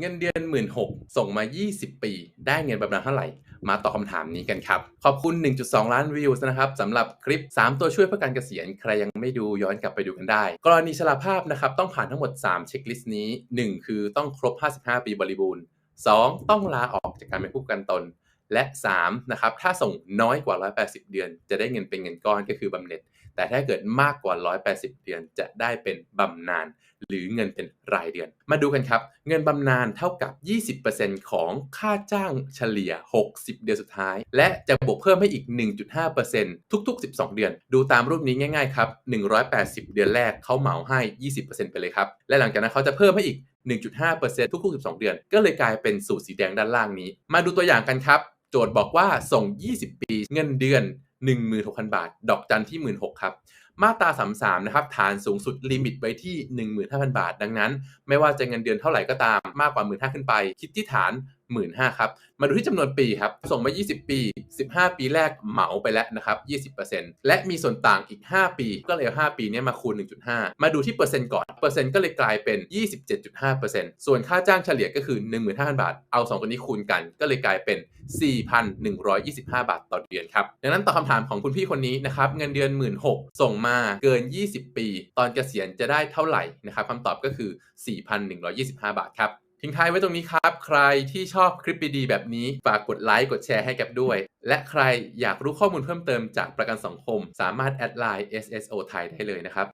เงินเดือน 1 6ื่นส่งมา 20 ปี ได้เงินบำนาญเท่าไหร่ มาตอบคำถามนี้กันครับ ขอบคุณ 1.2 ล้านวิวนะครับสำหรับคลิป 3 ตัวช่วยเพื่อการเกษียณ ใครยังไม่ดูย้อนกลับไปดูกันได้ กรณีชราภาพนะครับต้องผ่านทั้งหมด 3 เช็คลิสต์นี้ 1 คือต้องครบ 55 ปีบริบูรณ์ 2 ต้องลาออกจากการเป็นผู้ประกันตน และ3นะครับถ้าส่งน้อยกว่า 180 เดือน จะได้เงินเป็นเงินก้อนก็คือบำเหน็จ แต่ถ้าเกิดมากกว่า 180 เดือนจะได้เป็นบำนาญหรือเงินเป็นรายเดือน มาดูกันครับ เงินบำนาญเท่ากับ 20%ของค่าจ้างเฉลี่ย 60 เดือนสุดท้าย และจะบวกเพิ่มให้อีก 1.5%ทุก ๆ 12 เดือน ดูตามรูปนี้ง่ายๆครับ 180 เดือนแรกเขาเหมาให้ 20%ไปเลยครับ และหลังจากนั้นเขาจะเพิ่มให้อีก 1.5%ทุกๆ 12 เดือน ก็เลยกลายเป็นสูตรสีแดงด้านล่างนี้ มาดูตัวอย่างกันครับ โจทย์บอกว่าส่ง 20 ปี เงินเดือน 16,000 บาท ดอกจันที่ 16,000 ครับ มาตรา33นะครับฐานสูงสุดลิมิตไว้ที่ 15,000 บาท ดังนั้น ไม่ว่าจะเงินเดือนเท่าไหร่ก็ตามมากกว่า 15,000ขึ้นไป คิดที่ฐาน 15,000ครับ มาดูที่จำนวนปีครับ ส่งมา 20 ปี 15 ปีแรกเหมาไปแล้วนะครับ 20%และมีส่วนต่างอีก 5 ปี ก็เลยเอา5ปีนี้มาคูณ 1.5 มาดูที่เปอร์เซ็นต์ก่อน เปอร์เซ็นต์ก็เลยกลายเป็น 27.5%ส่วนค่าจ้างเฉลี่ยก็คือ 15,000 บาท เอา 2 ตัวนี้คูณกัน ก็เลยกลายเป็น 4,125 บาทต่อเดือนครับ ดังนั้นตอบคำถามของคุณพี่คนนี้นะครับ เงินเดือน 16,000ส่งมาเกิน 20 ปี ตอนเกษียณจะได้เท่าไหร่นะครับคำตอบก็คือ 4,125 บาทครับทิ้งท้ายไว้ตรงนี้ครับ ใครที่ชอบคลิปดีๆแบบนี้ ฝากกดไลค์ กดแชร์ให้แกับด้วย และใครอยากรู้ข้อมูลเพิ่มเติมจากประกันสังคม สามารถแอดไลน์ SSO ไทยได้เลยนะครับ